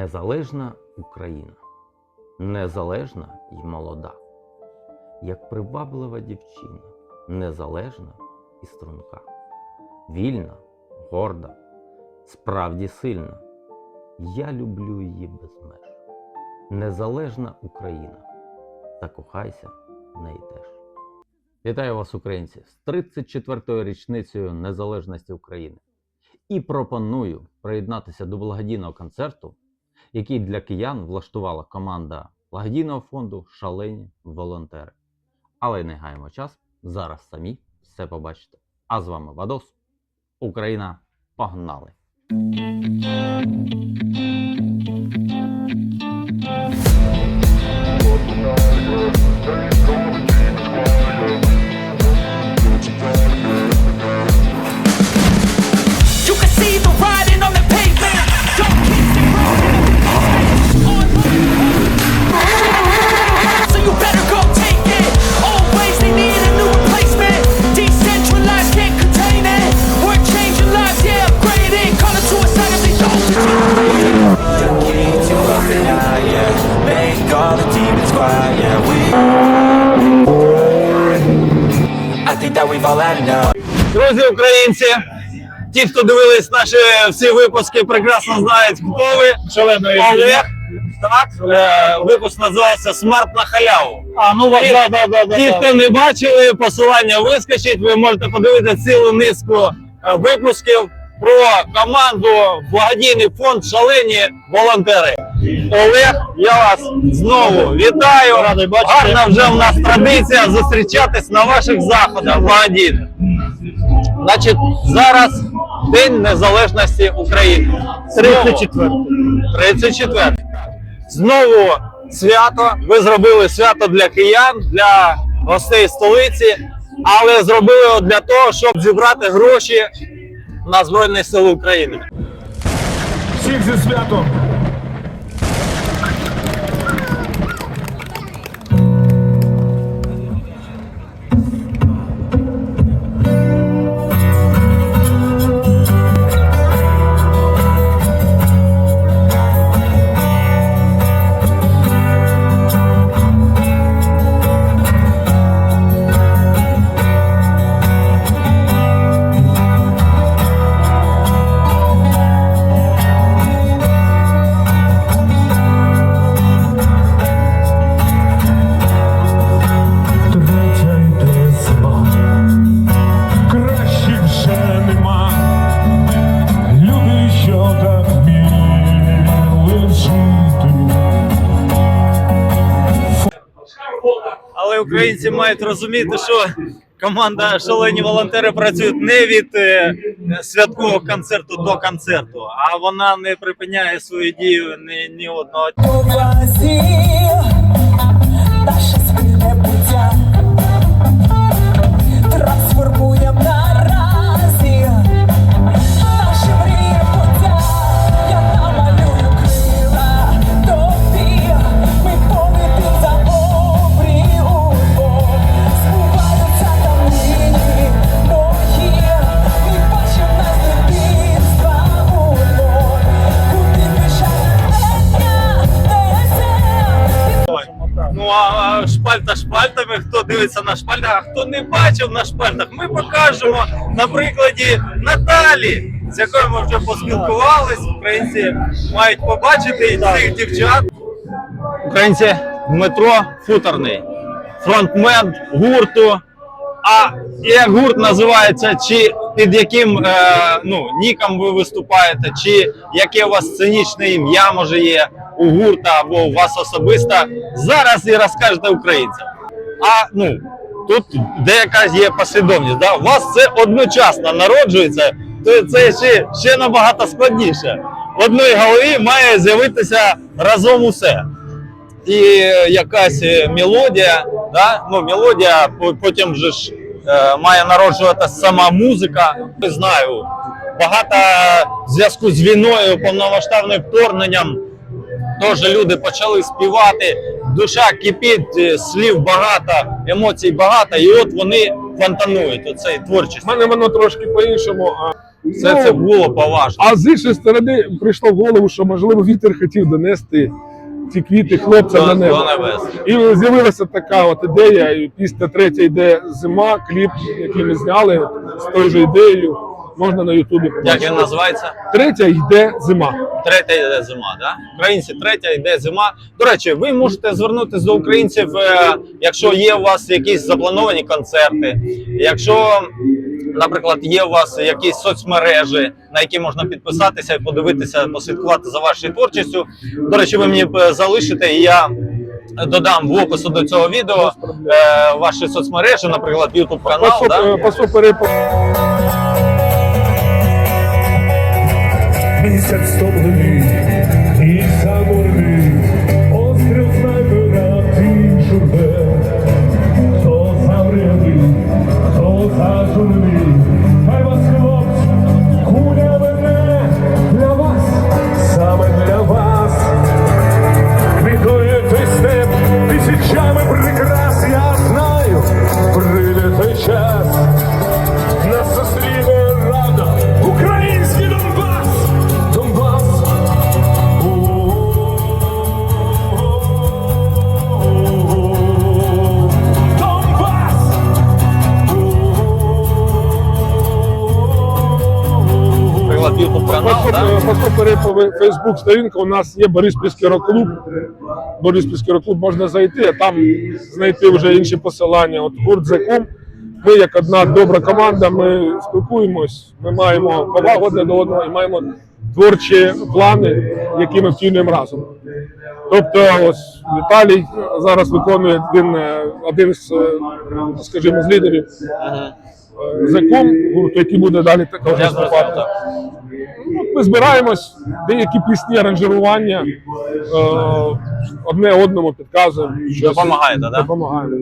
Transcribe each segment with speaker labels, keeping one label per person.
Speaker 1: Незалежна Україна, незалежна і молода, як приваблива дівчина, незалежна і струнка, вільна, горда, справді сильна. Я люблю її без меж. Незалежна Україна, закохайся в неї теж. Вітаю вас, українці, з 34-ю річницею незалежності України і пропоную приєднатися до благодійного концерту, який для киян влаштувала команда благодійного фонду Шалені волонтери. Але не гаємо час, зараз самі все побачите. А з вами Вадос, Україна, погнали!
Speaker 2: Українці, ті, хто дивились наші всі випуски, прекрасно знають, хто ви.
Speaker 3: Шаленої
Speaker 2: Олег. Так, е, випуск називався Смарт на халяву.
Speaker 3: А, ну
Speaker 2: Ті,
Speaker 3: да, да, да, да,
Speaker 2: ті, хто не бачили, посилання вискочить. Ви можете подивитися цілу низку е, випусків про команду благодійний фонд Шалені волонтери. Олег, я вас знову вітаю.
Speaker 3: Радий бачити.
Speaker 2: Гарна вже в нас традиція зустрічатись на ваших заходах благодійних. Значить, зараз День Незалежності України.
Speaker 3: 34.
Speaker 2: 34. Знову свято. Ви зробили свято для киян, для гостей столиці, але зробили його для того, щоб зібрати гроші на Збройні Сили України.
Speaker 3: Всіх зі святом.
Speaker 2: Але українці мають розуміти, що команда шалені волонтери працюють не від е, святкового концерту до концерту, а вона не припиняє свою дію ні, ні одного дивиться на шпальтах, а хто не бачив на шпальтах, ми покажемо на прикладі Наталі, з якою ми вже поспілкувались. Українці мають побачити цих дівчат. Українці Дмитро Футорний, фронтмен гурту. А як гурт називається, чи під яким е, ну, ніком ви виступаєте, чи яке у вас сценічне ім'я може є у гурта або у вас особисто, зараз і розкажете українцям. А ну тут деяка є послідовність. Да? У вас це одночасно народжується, то це ще, ще набагато складніше. В одній голові має з'явитися разом усе і якась е, мелодія, да? ну, мелодія, потім вже ж е, має народжуватися сама музика. Не знаю, багато зв'язку з війною, повномасштабним вторгненням, теж люди почали співати, душа кипить, е, слів багато, емоцій багато, і от вони фонтанують оцей
Speaker 3: У
Speaker 2: творчість.
Speaker 3: мене воно трошки по-іншому. а
Speaker 2: Все
Speaker 3: Ну,
Speaker 2: це було поважно.
Speaker 3: А з іншої сторони прийшло в голову, що можливо вітер хотів донести ті квіти хлопцям на небо. І з'явилася така от ідея. І після третя йде зима, кліп, який ми зняли з тою ж ідеєю. Можна на Ютубі
Speaker 2: Як він називається?
Speaker 3: Третя йде зима.
Speaker 2: Третя йде зима, да? Українці, третя йде зима. До речі, ви можете звернутися до українців, е, якщо є у вас якісь заплановані концерти, якщо, наприклад, є у вас якісь соцмережі, на які можна підписатися і подивитися, послідкувати за вашою творчістю. До речі, ви мені е, залишите, і я додам в опису до цього відео е, ваші соцмережі, наприклад, YouTube канал.
Speaker 3: Посоп-
Speaker 2: Да?
Speaker 3: е, Місяць стомлений Посмотри Фейсбук сторінка. У нас є Бориспільський рок-клуб. Бориспільський рок-клуб можна зайти, а там знайти вже інші посилання. От гурт «Закум». Ми як одна добра команда, ми спілкуємось, ми маємо повагу одне до одного і маємо творчі плани, які ми втілюємо разом. Тобто, ось Віталій зараз виконує один, е, один з, е, скажімо, з лідерів «Закум», гурту, який буде далі також виступати.
Speaker 2: так.
Speaker 3: Ну, Ми збираємось, деякі пісні, аранжирування е, одне одному підказуємо.
Speaker 2: Допомагаєте, да?
Speaker 3: Допомагаємо.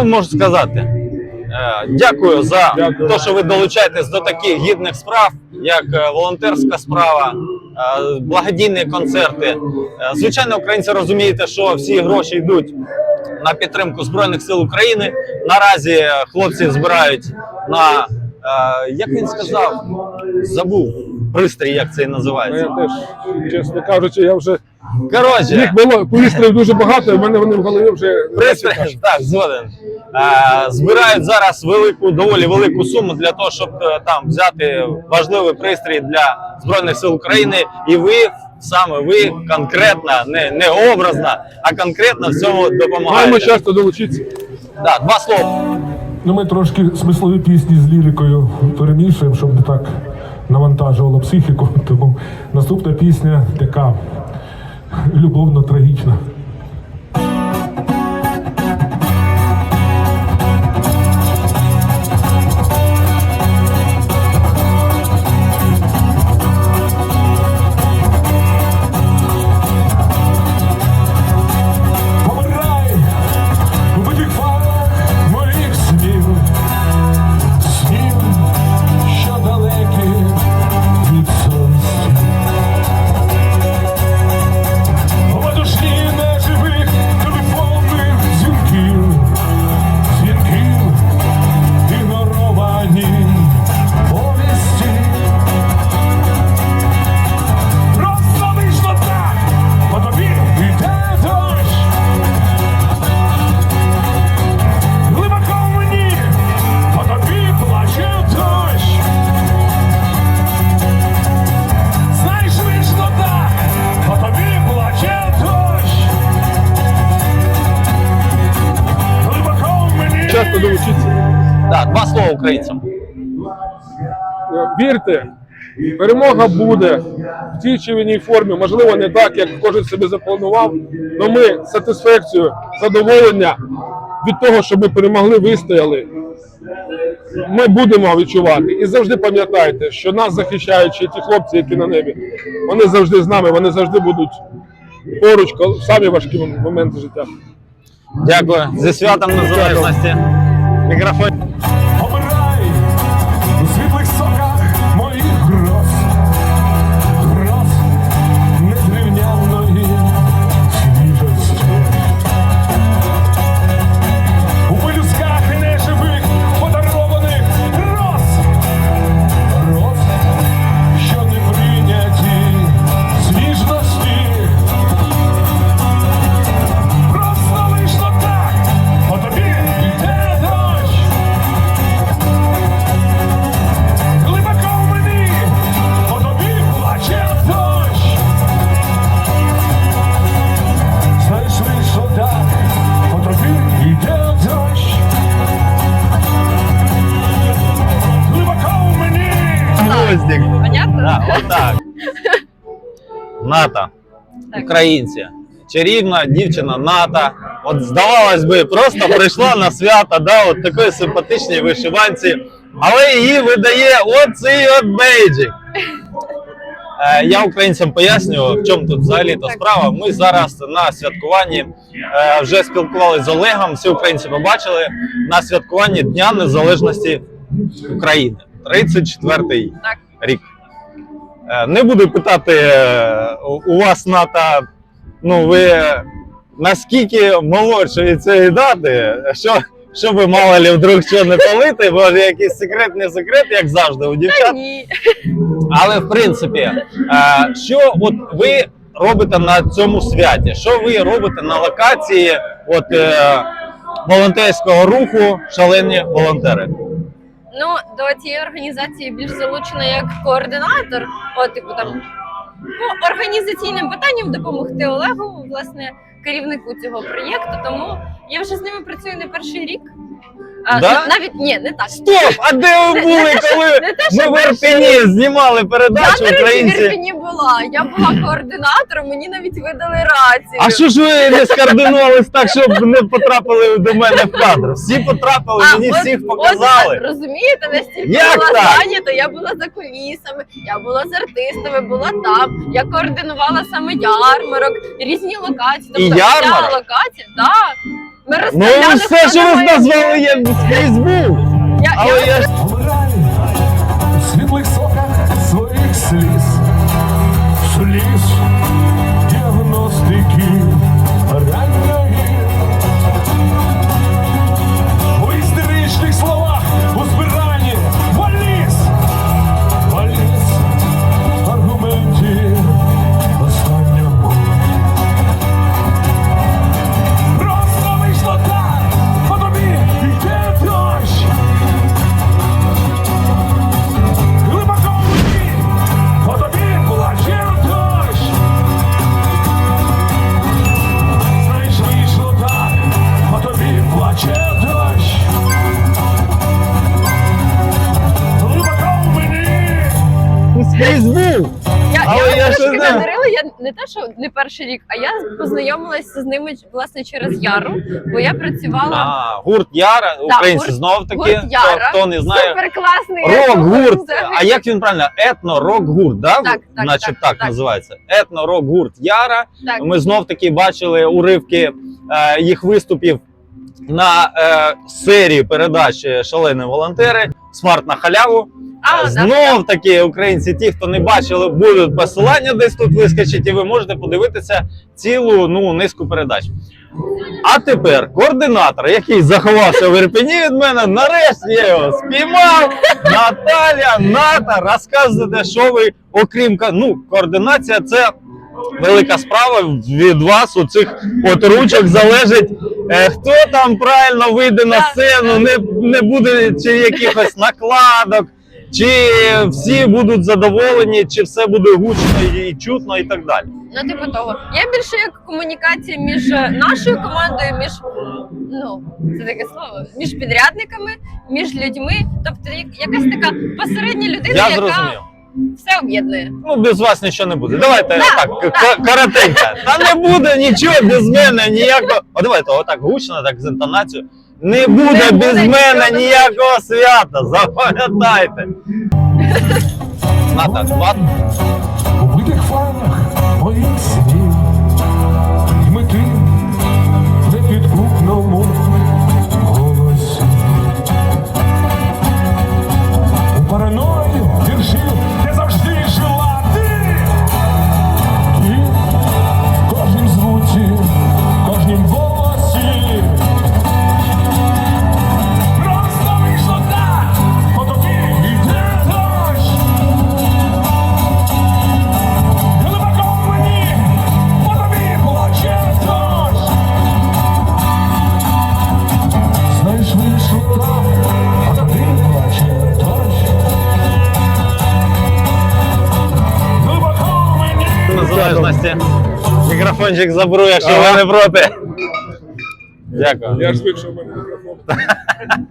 Speaker 2: Вам можу сказати? Е, Дякую за те, що ви долучаєтесь до таких гідних справ, як е, волонтерська справа, е, благодійні концерти. Звичайно, українці розумієте, що всі гроші йдуть на підтримку Збройних сил України. Наразі хлопці збирають на як він сказав, забув пристрій, як це і
Speaker 3: Ну,
Speaker 2: називається.
Speaker 3: Я теж, чесно кажучи, я вже
Speaker 2: Коротше,
Speaker 3: їх було пристроїв дуже багато, і в мене вони в голові вже
Speaker 2: Пристрій, так, згоден. Е, збирають зараз велику, доволі велику суму для того, щоб е, там взяти важливий пристрій для Збройних сил України. І ви, саме ви, конкретно, не, не образно, а конкретно в цьому
Speaker 3: маємо часто долучитися.
Speaker 2: Да, два слова.
Speaker 4: Ну, ми трошки смислові пісні з лірикою перемішуємо, щоб не так навантажувало психіку. Тому наступна пісня така любовно-трагічна. Помирай
Speaker 2: українцям.
Speaker 3: Вірте, перемога буде в тій чи в іній формі. Можливо, не так, як кожен собі запланував. Але ми сатисфакцію, задоволення від того, що ми перемогли, вистояли. Ми будемо відчувати. І завжди пам'ятайте, що нас захищаючи ті хлопці, які на небі, вони завжди з нами, вони завжди будуть поруч, в самі важкі моменти життя.
Speaker 2: Дякую. Зі святом незалежності. Мікрофон. Да, отак. Ната. Українці. Чарівна дівчина Ната. От здавалось би, просто прийшла на свято, да, от такої симпатичній вишиванці, але її видає оцей от бейджик. Е, Я українцям пояснюю, в чому тут взагалі то справа. Ми зараз на святкуванні е, вже спілкувалися з Олегом. Всі українці побачили на святкуванні Дня Незалежності України. 34-й рік. Е, Не буду питати е, у- вас ната, ну ви наскільки молодші від цієї дати, що, щоб ви мало ли вдруг що не палити, може якийсь секрет, не секрет, як завжди у дівчат.
Speaker 5: ні.
Speaker 2: Але в принципі, е, що от ви робите на цьому святі? Що ви робите на локації от, волонтерського руху Шалені волонтери?
Speaker 5: Ну, до цієї організації більш залучена як координатор, от типу там по організаційним питанням допомогти Олегу, власне, керівнику цього проєкту. Тому я вже з ними працюю не перший рік. А,
Speaker 2: Да?
Speaker 5: навіть ні, не так.
Speaker 2: Стоп! А де ви були, коли
Speaker 5: Не те,
Speaker 2: ми
Speaker 5: що
Speaker 2: в Ірпені знімали
Speaker 5: Я,
Speaker 2: передачу
Speaker 5: до речі, в
Speaker 2: українці?
Speaker 5: Ірпені була. Я була координатором, мені навіть видали рацію.
Speaker 2: А що ж ви не скоординувались так, щоб не потрапили до мене в кадр? Всі потрапили,
Speaker 5: А,
Speaker 2: мені
Speaker 5: от-
Speaker 2: всіх
Speaker 5: От,
Speaker 2: показали.
Speaker 5: розумієте, настільки
Speaker 2: Як
Speaker 5: була
Speaker 2: так?
Speaker 5: зайнята, я була за кулісами, я була з артистами, була там. Я координувала саме ярмарок, різні локації. Тобто
Speaker 2: І ярмарок?
Speaker 5: локація, так. Ми
Speaker 2: Ну
Speaker 5: розставляли
Speaker 2: все,
Speaker 5: хто
Speaker 2: що
Speaker 5: де
Speaker 2: ви
Speaker 5: має
Speaker 2: назвали,
Speaker 5: бути.
Speaker 2: Я,
Speaker 5: я
Speaker 2: не-
Speaker 5: я не те, що не перший рік, а я познайомилася з ними власне через Яру, бо я працювала
Speaker 2: А, гурт Яра, українці
Speaker 5: гурт-
Speaker 2: знов таки.
Speaker 5: гурт Яра.
Speaker 2: Хто, хто не знає.
Speaker 5: суперкласний
Speaker 2: Рок-гурт. А як він правильно? Етно-рок-гурт, да?
Speaker 5: Так, так,
Speaker 2: Значить,
Speaker 5: так,
Speaker 2: так,
Speaker 5: так.
Speaker 2: називається. Етно-рок-гурт Яра.
Speaker 5: Так.
Speaker 2: Ми знов таки бачили уривки е, їх виступів на е, серії передач Шалені волонтери. Смарт на халяву.
Speaker 5: А,
Speaker 2: Знов таки, українці, ті, хто не бачили, будуть посилання десь тут вискочить, і ви можете подивитися цілу ну, низку передач. А тепер координатор, який заховався в Ірпені від мене, нарешті я його спіймав. Наталя, Ната, розказуйте, що ви, окрім ну, координація, це велика справа від вас. У цих от ручок залежить, е, хто там правильно вийде на сцену, не, не буде чи якихось накладок, чи всі будуть задоволені, чи все буде гучно і чутно, і так далі.
Speaker 5: Ну, типу того. Я більше як комунікація між нашою командою, між ну це таке слово, між підрядниками, між людьми. Тобто якась така посередня людина,
Speaker 2: Я
Speaker 5: яка
Speaker 2: зрозумів.
Speaker 5: Все об'єднує.
Speaker 2: Ну, без вас нічого не буде. Давайте
Speaker 5: Да,
Speaker 2: так,
Speaker 5: да.
Speaker 2: коротенько. Та не буде нічого без мене, ніякого. О, давайте отак гучно, так з інтонацією. Не буде
Speaker 5: Не
Speaker 2: без
Speaker 5: буде
Speaker 2: мене
Speaker 5: нічого.
Speaker 2: ніякого свята. Запам'ятайте. Ната, ладно.
Speaker 4: У битих фанах моїх
Speaker 2: Мікрофончик заберу, якщо ви не проти. Дякую.
Speaker 3: Я ж вийшов мене мікрофон.